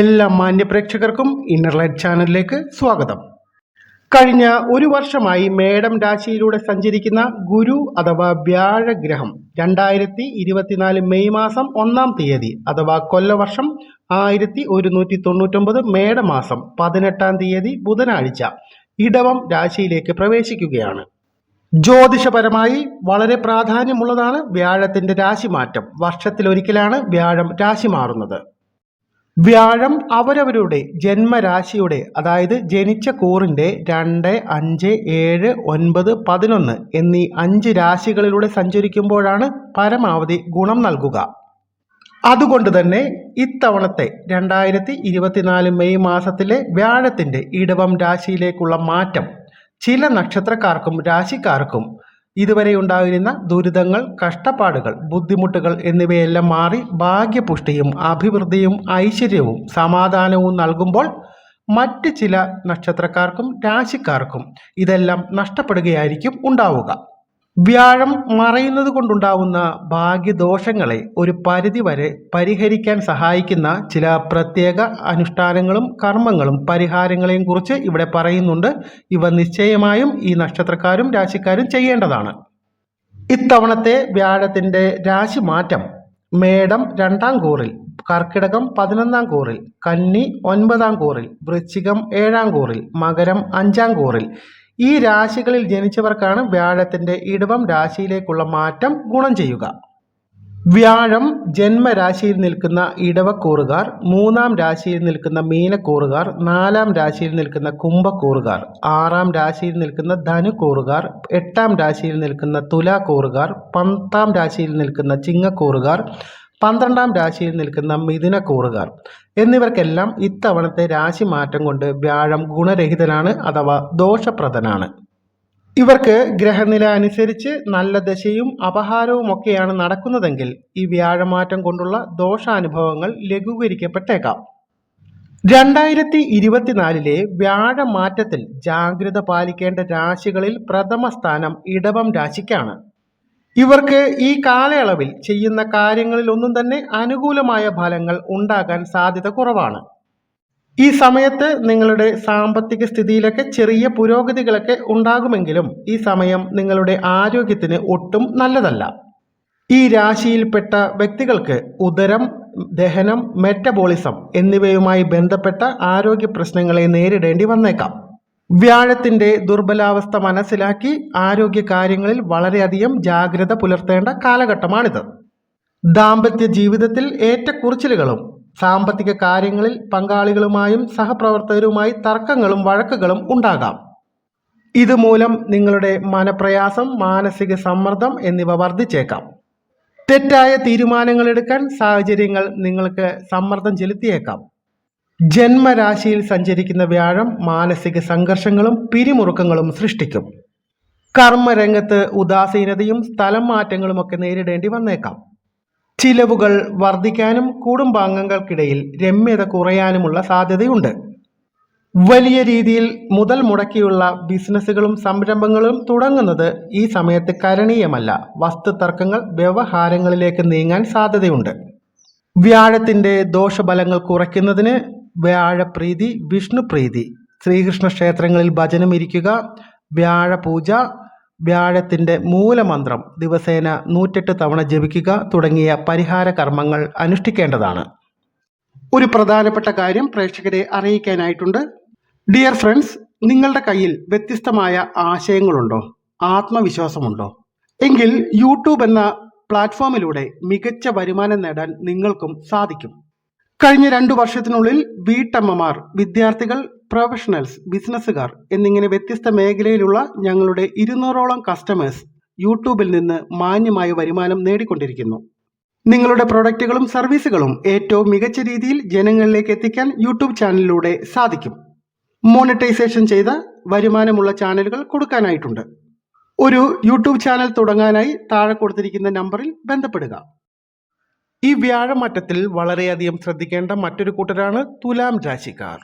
എല്ലാ മാന്യപ്രേക്ഷകർക്കും ഇന്നർലൈറ്റ് ചാനലിലേക്ക് സ്വാഗതം. കഴിഞ്ഞ ഒരു വർഷമായി മേഡം രാശിയിലൂടെ സഞ്ചരിക്കുന്ന ഗുരു അഥവാ വ്യാഴഗ്രഹം രണ്ടായിരത്തി ഇരുപത്തിനാല് മെയ് മാസം ഒന്നാം തീയതി അഥവാ കൊല്ലവർഷം ആയിരത്തി ഒരുന്നൂറ്റി തൊണ്ണൂറ്റൊമ്പത് മേടമാസം പതിനെട്ടാം തീയതി ബുധനാഴ്ച ഇടവം രാശിയിലേക്ക് പ്രവേശിക്കുകയാണ്. ജ്യോതിഷപരമായി വളരെ പ്രാധാന്യമുള്ളതാണ് വ്യാഴത്തിന്റെ രാശിമാറ്റം. വർഷത്തിലൊരിക്കലാണ് വ്യാഴം രാശി മാറുന്നത്. വ്യാഴം അവരവരുടെ ജന്മരാശിയുടെ അതായത് ജനിച്ച കൂറിന്റെ രണ്ട് അഞ്ച് ഏഴ് ഒൻപത് പതിനൊന്ന് എന്നീ അഞ്ച് രാശികളിലൂടെ സഞ്ചരിക്കുമ്പോഴാണ് പരമാവധി ഗുണം നൽകുക. അതുകൊണ്ട് തന്നെ ഇത്തവണത്തെ രണ്ടായിരത്തി ഇരുപത്തിനാല് മെയ് മാസത്തിലെ വ്യാഴത്തിന്റെ ഇടവം രാശിയിലേക്കുള്ള മാറ്റം ചില നക്ഷത്രക്കാർക്കും രാശിക്കാർക്കും ഇതുവരെ ഉണ്ടായിരുന്ന ദുരിതങ്ങൾ കഷ്ടപ്പാടുകൾ ബുദ്ധിമുട്ടുകൾ എന്നിവയെല്ലാം മാറി ഭാഗ്യപുഷ്ടിയും അഭിവൃദ്ധിയും ഐശ്വര്യവും സമാധാനവും നൽകുമ്പോൾ മറ്റ് ചില നക്ഷത്രക്കാർക്കും രാശിക്കാർക്കും ഇതെല്ലാം നഷ്ടപ്പെടുകയായിരിക്കും ഉണ്ടാവുക. വ്യാഴം മറയുന്നത് കൊണ്ടുണ്ടാവുന്ന ഭാഗ്യദോഷങ്ങളെ ഒരു പരിധിവരെ പരിഹരിക്കാൻ സഹായിക്കുന്ന ചില പ്രത്യേക അനുഷ്ഠാനങ്ങളും കർമ്മങ്ങളും പരിഹാരങ്ങളെയും കുറിച്ച് ഇവിടെ പറയുന്നുണ്ട്. ഇവ നിശ്ചയമായും ഈ നക്ഷത്രക്കാരും രാശിക്കാരും ചെയ്യേണ്ടതാണ്. ഇത്തവണത്തെ വ്യാഴത്തിന്റെ രാശി മാറ്റം മേടം രണ്ടാം കൂറിൽ കർക്കിടകം പതിനൊന്നാം കൂറിൽ കന്നി ഒൻപതാം കൂറിൽ വൃശ്ചികം ഏഴാം കൂറിൽ മകരം അഞ്ചാം കൂറിൽ ഈ രാശികളിൽ ജനിച്ചവർക്കാണ് വ്യാഴത്തിന്റെ ഇടവം രാശിയിലേക്കുള്ള മാറ്റം ഗുണം ചെയ്യുക. വ്യാഴം ജന്മരാശിയിൽ നിൽക്കുന്ന ഇടവക്കൂറുകാർ മൂന്നാം രാശിയിൽ നിൽക്കുന്ന മീനക്കൂറുകാർ നാലാം രാശിയിൽ നിൽക്കുന്ന കുംഭക്കൂറുകാർ ആറാം രാശിയിൽ നിൽക്കുന്ന ധനുക്കൂറുകാർ എട്ടാം രാശിയിൽ നിൽക്കുന്ന തുലാക്കൂറുകാർ പത്താം രാശിയിൽ നിൽക്കുന്ന ചിങ്ങക്കൂറുകാർ പന്ത്രണ്ടാം രാശിയിൽ നിൽക്കുന്ന മിഥുനക്കൂറുകാർ എന്നിവർക്കെല്ലാം ഇത്തവണത്തെ രാശി മാറ്റം കൊണ്ട് വ്യാഴം ഗുണരഹിതനാണ് അഥവാ ദോഷപ്രദനാണ്. ഇവർക്ക് ഗ്രഹനില അനുസരിച്ച് നല്ല ദശയും അപഹാരവും ഒക്കെയാണ് നടക്കുന്നതെങ്കിൽ ഈ വ്യാഴമാറ്റം കൊണ്ടുള്ള ദോഷാനുഭവങ്ങൾ ലഘൂകരിക്കപ്പെട്ടേക്കാം. രണ്ടായിരത്തി ഇരുപത്തിനാലിലെ വ്യാഴമാറ്റത്തിൽ ജാഗ്രത പാലിക്കേണ്ട രാശികളിൽ പ്രഥമ സ്ഥാനം ഇടവം രാശിക്കാണ്. ഇവർക്ക് ഈ കാലയളവിൽ ചെയ്യുന്ന കാര്യങ്ങളിൽ ഒന്നും തന്നെ അനുകൂലമായ ഫലങ്ങൾ ഉണ്ടാകാൻ സാധ്യത കുറവാണ്. ഈ സമയത്ത് നിങ്ങളുടെ സാമ്പത്തിക സ്ഥിതിയിലൊക്കെ ചെറിയ പുരോഗതികളൊക്കെ ഉണ്ടാകുമെങ്കിലും ഈ സമയം നിങ്ങളുടെ ആരോഗ്യത്തിന് ഒട്ടും നല്ലതല്ല. ഈ രാശിയിൽപ്പെട്ട വ്യക്തികൾക്ക് ഉദരം ദഹനം മെറ്റബോളിസം എന്നിവയുമായി ബന്ധപ്പെട്ട ആരോഗ്യ പ്രശ്നങ്ങളെ നേരിടേണ്ടി വന്നേക്കാം. വ്യാഴത്തിന്റെ ദുർബലാവസ്ഥ മനസ്സിലാക്കി ആരോഗ്യ കാര്യങ്ങളിൽ വളരെയധികം ജാഗ്രത പുലർത്തേണ്ട കാലഘട്ടമാണിത്. ദാമ്പത്യ ജീവിതത്തിൽ ഏറ്റക്കുറിച്ചിലുകളും സാമ്പത്തിക കാര്യങ്ങളിൽ പങ്കാളികളുമായും സഹപ്രവർത്തകരുമായി തർക്കങ്ങളും വഴക്കുകളും ഉണ്ടാകാം. ഇതുമൂലം നിങ്ങളുടെ മനപ്രയാസം മാനസിക സമ്മർദ്ദം എന്നിവ വർദ്ധിച്ചേക്കാം. തെറ്റായ തീരുമാനങ്ങൾ എടുക്കാൻ സാഹചര്യങ്ങൾ നിങ്ങൾക്ക് സമ്മർദ്ദം ചെലുത്തിയേക്കാം. ജന്മരാശിയിൽ സഞ്ചരിക്കുന്ന വ്യാഴം മാനസിക സംഘർഷങ്ങളും പിരിമുറുക്കങ്ങളും സൃഷ്ടിക്കും. കർമ്മരംഗത്ത് ഉദാസീനതയും സ്ഥലം മാറ്റങ്ങളുമൊക്കെ നേരിടേണ്ടി വന്നേക്കാം. ചിലവുകൾ വർദ്ധിക്കാനും കുടുംബാംഗങ്ങൾക്കിടയിൽ രമ്യത കുറയാനുമുള്ള സാധ്യതയുണ്ട്. വലിയ രീതിയിൽ മുതൽ മുടക്കിയുള്ള ബിസിനസ്സുകളും സംരംഭങ്ങളും തുടങ്ങുന്നത് ഈ സമയത്ത് കരണീയമല്ല. വസ്തുതർക്കങ്ങൾ വ്യവഹാരങ്ങളിലേക്ക് നീങ്ങാൻ സാധ്യതയുണ്ട്. വ്യാഴത്തിന്റെ ദോഷബലങ്ങൾ കുറയ്ക്കുന്നതിന് വ്യാഴപ്രീതി വിഷ്ണുപ്രീതി. ശ്രീകൃഷ്ണ ക്ഷേത്രങ്ങളിൽ ഭജനം ഇരിക്കുക. വ്യാഴപൂജ വ്യാഴത്തിന്റെ മൂലമന്ത്രം. ദിവസേന നൂറ്റെട്ട് തവണ ജപിക്കുക. തുടങ്ങിയ പരിഹാര കർമ്മങ്ങൾ അനുഷ്ഠിക്കേണ്ടതാണ്. ഒരു പ്രധാനപ്പെട്ട കാര്യം പ്രേക്ഷകരെ അറിയിക്കാനായിട്ടുണ്ട്. ഡിയർ ഫ്രണ്ട്സ് നിങ്ങളുടെ കയ്യിൽ വ്യത്യസ്തമായ ആശയങ്ങളുണ്ടോ? ആത്മവിശ്വാസമുണ്ടോ? എങ്കിൽ യൂട്യൂബ് എന്ന പ്ലാറ്റ്ഫോമിലൂടെ മികച്ച വരുമാനം നേടാൻ നിങ്ങൾക്കും സാധിക്കും. കഴിഞ്ഞ രണ്ടു വർഷത്തിനുള്ളിൽ വീട്ടമ്മമാർ വിദ്യാർത്ഥികൾ പ്രൊഫഷണൽസ് ബിസിനസ്സുകാർ എന്നിങ്ങനെ വ്യത്യസ്ത മേഖലയിലുള്ള ഞങ്ങളുടെ ഇരുന്നൂറോളം കസ്റ്റമേഴ്സ് യൂട്യൂബിൽ നിന്ന് മാന്യമായ വരുമാനം നേടിക്കൊണ്ടിരിക്കുന്നു. നിങ്ങളുടെ പ്രൊഡക്റ്റുകളും സർവീസുകളും ഏറ്റവും മികച്ച രീതിയിൽ ജനങ്ങളിലേക്ക് എത്തിക്കാൻ യൂട്യൂബ് ചാനലിലൂടെ സാധിക്കും. മോണിറ്റൈസേഷൻ ചെയ്ത വരുമാനമുള്ള ചാനലുകൾ കൊടുക്കാനായിട്ടുണ്ട്. ഒരു യൂട്യൂബ് ചാനൽ തുടങ്ങാനായി താഴെ കൊടുത്തിരിക്കുന്ന നമ്പറിൽ ബന്ധപ്പെടുക. ഈ വ്യാഴമാറ്റത്തിൽ വളരെയധികം ശ്രദ്ധിക്കേണ്ട മറ്റൊരു കൂട്ടരാണ് തുലാം രാശിക്കാർ.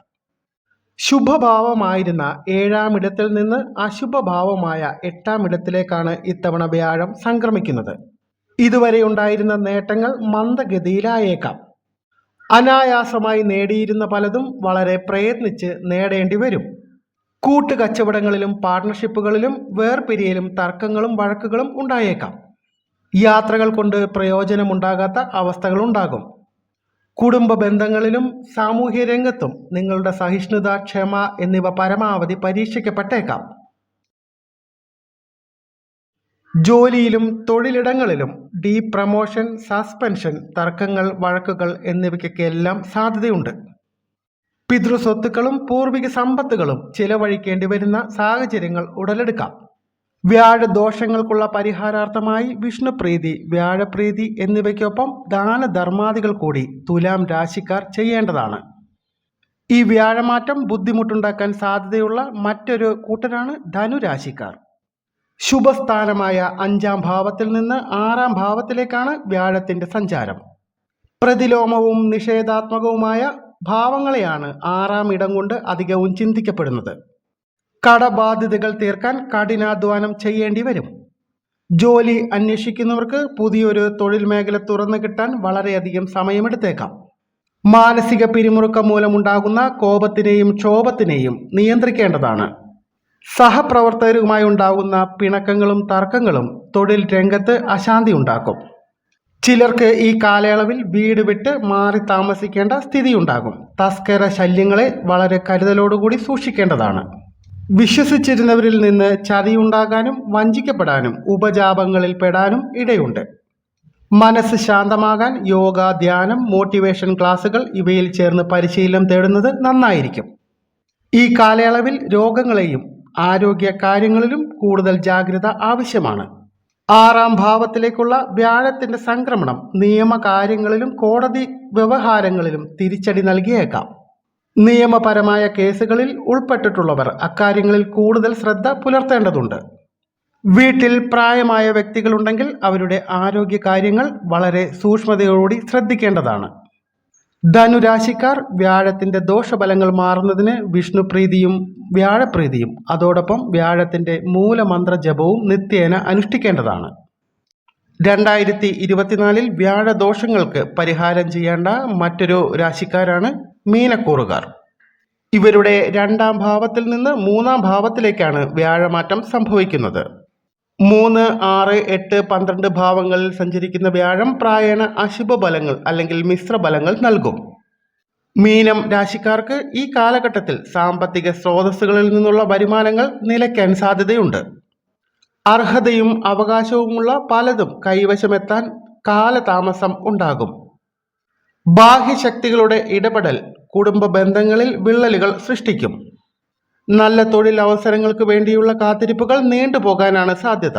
ശുഭഭാവമായിരുന്ന ഏഴാം ഇടത്തിൽ നിന്ന് അശുഭഭാവമായ എട്ടാം ഇടത്തിലേക്കാണ് ഇത്തവണ വ്യാഴം സംക്രമിക്കുന്നത്. ഇതുവരെ ഉണ്ടായിരുന്ന നേട്ടങ്ങൾ മന്ദഗതിയിലായേക്കാം. അനായാസമായി നേടിയിരുന്ന പലതും വളരെ പ്രയത്നിച്ച് നേടേണ്ടി വരും. കൂട്ടുകച്ചവടങ്ങളിലും പാർട്ണർഷിപ്പുകളിലും വേർപിരിയലും തർക്കങ്ങളും വഴക്കുകളും ഉണ്ടായേക്കാം. യാത്രകൾ കൊണ്ട് പ്രയോജനമുണ്ടാകാത്ത അവസ്ഥകളുണ്ടാകും. കുടുംബ ബന്ധങ്ങളിലും സാമൂഹ്യ രംഗത്തും നിങ്ങളുടെ സഹിഷ്ണുത ക്ഷമ എന്നിവ പരമാവധി പരീക്ഷിക്കപ്പെട്ടേക്കാം. ജോലിയിലും തൊഴിലിടങ്ങളിലും ഡീ പ്രമോഷൻ സസ്പെൻഷൻ തർക്കങ്ങൾ വഴക്കുകൾ എന്നിവയ്ക്കൊക്കെല്ലാം സാധ്യതയുണ്ട്. പിതൃസ്വത്തുക്കളും പൂർവിക സമ്പത്തുകളും ചിലവഴിക്കേണ്ടി വരുന്ന സാഹചര്യങ്ങൾ ഉടലെടുക്കാം. വ്യാഴദോഷങ്ങൾക്കുള്ള പരിഹാരാർത്ഥമായി വിഷ്ണുപ്രീതി വ്യാഴപ്രീതി എന്നിവയ്ക്കൊപ്പം ദാനധർമാദികൾ കൂടി തുലാം രാശിക്കാർ ചെയ്യേണ്ടതാണ്. ഈ വ്യാഴമാറ്റം ബുദ്ധിമുട്ടുണ്ടാക്കാൻ സാധ്യതയുള്ള മറ്റൊരു കൂട്ടരാണ് ധനുരാശിക്കാർ. ശുഭസ്ഥാനമായ അഞ്ചാം ഭാവത്തിൽ നിന്ന് ആറാം ഭാവത്തിലേക്കാണ് വ്യാഴത്തിന്റെ സഞ്ചാരം. പ്രതിലോമവും നിഷേധാത്മകവുമായ ഭാവങ്ങളെയാണ് ആറാം ഇടം കൊണ്ട് അധികവും ചിന്തിക്കപ്പെടുന്നത്. കടബാധ്യതകൾ തീർക്കാൻ കഠിനാധ്വാനം ചെയ്യേണ്ടി വരും. ജോലി അന്വേഷിക്കുന്നവർക്ക് പുതിയൊരു തൊഴിൽ മേഖല തുറന്നു കിട്ടാൻ വളരെയധികം സമയമെടുത്തേക്കാം. മാനസിക പിരിമുറുക്കം മൂലമുണ്ടാകുന്ന കോപത്തിനെയും ക്ഷോഭത്തിനെയും നിയന്ത്രിക്കേണ്ടതാണ്. സഹപ്രവർത്തകരുമായി ഉണ്ടാകുന്ന പിണക്കങ്ങളും തർക്കങ്ങളും തൊഴിൽ രംഗത്ത് അശാന്തി ഉണ്ടാക്കും. ചിലർക്ക് ഈ കാലയളവിൽ വീട് വിട്ട് മാറി താമസിക്കേണ്ട സ്ഥിതിയുണ്ടാകും. തസ്കര ശല്യങ്ങളെ വളരെ കരുതലോടുകൂടി സൂക്ഷിക്കേണ്ടതാണ്. വിശ്വസിച്ചിരുന്നവരിൽ നിന്ന് ചതിയുണ്ടാകാനും വഞ്ചിക്കപ്പെടാനും ഉപജാപങ്ങളിൽ പെടാനും ഇടയുണ്ട്. മനസ്സ് ശാന്തമാകാൻ യോഗ ധ്യാനം മോട്ടിവേഷൻ ക്ലാസുകൾ ഇവയിൽ ചേർന്ന് പരിശീലനം തേടുന്നത് നന്നായിരിക്കും. ഈ കാലയളവിൽ രോഗങ്ങളെയും ആരോഗ്യ കാര്യങ്ങളിലും കൂടുതൽ ജാഗ്രത ആവശ്യമാണ്. ആറാം ഭാവത്തിലേക്കുള്ള വ്യാഴത്തിന്റെ സംക്രമണം നിയമകാര്യങ്ങളിലും കോടതി വ്യവഹാരങ്ങളിലും തിരിച്ചടി നൽകിയേക്കാം. നിയമപരമായ കേസുകളിൽ ഉൾപ്പെട്ടിട്ടുള്ളവർ അക്കാര്യങ്ങളിൽ കൂടുതൽ ശ്രദ്ധ പുലർത്തേണ്ടതുണ്ട്. വീട്ടിൽ പ്രായമായ വ്യക്തികളുണ്ടെങ്കിൽ അവരുടെ ആരോഗ്യ കാര്യങ്ങൾ വളരെ സൂക്ഷ്മതയോടുകൂടി ശ്രദ്ധിക്കേണ്ടതാണ്. ധനുരാശിക്കാർ വ്യാഴത്തിന്റെ ദോഷഫലങ്ങൾ മാറുന്നതിന് വിഷ്ണുപ്രീതിയും വ്യാഴപ്രീതിയും അതോടൊപ്പം വ്യാഴത്തിന്റെ മൂലമന്ത്ര ജപവും നിത്യേന അനുഷ്ഠിക്കേണ്ടതാണ്. രണ്ടായിരത്തി ഇരുപത്തിനാലിൽ വ്യാഴദോഷങ്ങൾക്ക് പരിഹാരം ചെയ്യേണ്ട മറ്റൊരു രാശിക്കാരാണ് മീനക്കൂറുകാർ. ഇവരുടെ രണ്ടാം ഭാവത്തിൽ നിന്ന് മൂന്നാം ഭാവത്തിലേക്കാണ് വ്യാഴമാറ്റം സംഭവിക്കുന്നത്. മൂന്ന് ആറ് എട്ട് പന്ത്രണ്ട് ഭാവങ്ങളിൽ സഞ്ചരിക്കുന്ന വ്യാഴം പ്രായണ അശുഭ ബലങ്ങൾ അല്ലെങ്കിൽ മിശ്ര ബലങ്ങൾ നൽകും. മീനം രാശിക്കാർക്ക് ഈ കാലഘട്ടത്തിൽ സാമ്പത്തിക സ്രോതസ്സുകളിൽ നിന്നുള്ള വരുമാനങ്ങൾ നിലയ്ക്കാൻ സാധ്യതയുണ്ട്. അർഹതയും അവകാശവുമുള്ള പലതും കൈവശമെത്താൻ കാലതാമസം ഉണ്ടാകും. ബാഹ്യശക്തികളുടെ ഇടപെടൽ കുടുംബ ബന്ധങ്ങളിൽ വിള്ളലുകൾ സൃഷ്ടിക്കും. നല്ല തൊഴിൽ അവസരങ്ങൾക്ക് വേണ്ടിയുള്ള കാത്തിരിപ്പുകൾ നീണ്ടുപോകാനാണ് സാധ്യത.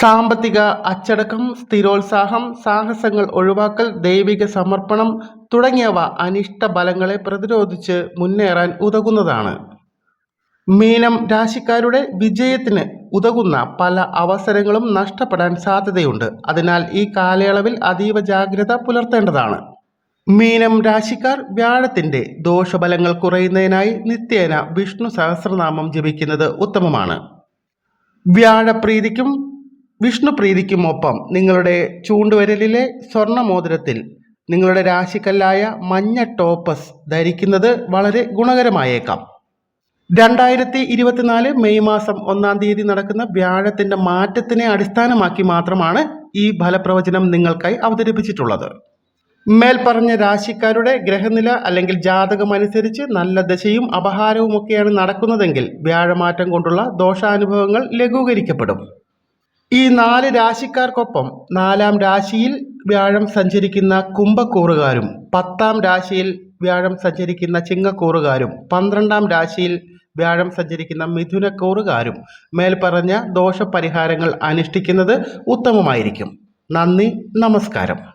സാമ്പത്തിക അച്ചടക്കം സ്ഥിരോത്സാഹം സാഹസങ്ങൾ ഒഴിവാക്കൽ ദൈവിക സമർപ്പണം തുടങ്ങിയവ അനിഷ്ട ബലങ്ങളെ പ്രതിരോധിച്ച് മുന്നേറാൻ ഉതകുന്നതാണ്. മീനം രാശിക്കാരുടെ വിജയത്തിന് ഉതകുന്ന പല അവസരങ്ങളും നഷ്ടപ്പെടാൻ സാധ്യതയുണ്ട്. അതിനാൽ ഈ കാലയളവിൽ അതീവ ജാഗ്രത പുലർത്തേണ്ടതാണ്. മീനം രാശിക്കാർ വ്യാഴത്തിന്റെ ദോഷഫലങ്ങൾ കുറയുന്നതിനായി നിത്യേന വിഷ്ണു സഹസ്രനാമം ജപിക്കുന്നത് ഉത്തമമാണ്. വ്യാഴപ്രീതിക്കും വിഷ്ണുപ്രീതിക്കും ഒപ്പം നിങ്ങളുടെ ചൂണ്ടുവരലിലെ സ്വർണമോതിരത്തിൽ നിങ്ങളുടെ രാശിക്കല്ലായ മഞ്ഞ ടോപ്പസ് ധരിക്കുന്നത് വളരെ ഗുണകരമായേക്കാം. രണ്ടായിരത്തി ഇരുപത്തിനാല് മെയ് മാസം ഒന്നാം തീയതി നടക്കുന്ന വ്യാഴത്തിന്റെ മാറ്റത്തിനെ അടിസ്ഥാനമാക്കി മാത്രമാണ് ഈ ഫലപ്രവചനം നിങ്ങൾക്കായി അവതരിപ്പിച്ചിട്ടുള്ളത്. മേൽപ്പറഞ്ഞ രാശിക്കാരുടെ ഗ്രഹനില അല്ലെങ്കിൽ ജാതകം അനുസരിച്ച് നല്ല ദശയും അപഹാരവും ഒക്കെയാണ് നടക്കുന്നതെങ്കിൽ വ്യാഴമാറ്റം കൊണ്ടുള്ള ദോഷാനുഭവങ്ങൾ ലഘൂകരിക്കപ്പെടും. ഈ നാല് രാശിക്കാർക്കൊപ്പം നാലാം രാശിയിൽ വ്യാഴം സഞ്ചരിക്കുന്ന കുംഭക്കൂറുകാരും പത്താം രാശിയിൽ വ്യാഴം സഞ്ചരിക്കുന്ന ചിങ്ങക്കൂറുകാരും പന്ത്രണ്ടാം രാശിയിൽ വ്യാഴം സഞ്ചരിക്കുന്ന മിഥുനക്കൂറുകാരും മേൽപ്പറഞ്ഞ ദോഷപരിഹാരങ്ങൾ അനുഷ്ഠിക്കുന്നത് ഉത്തമമായിരിക്കും. നന്ദി നമസ്കാരം.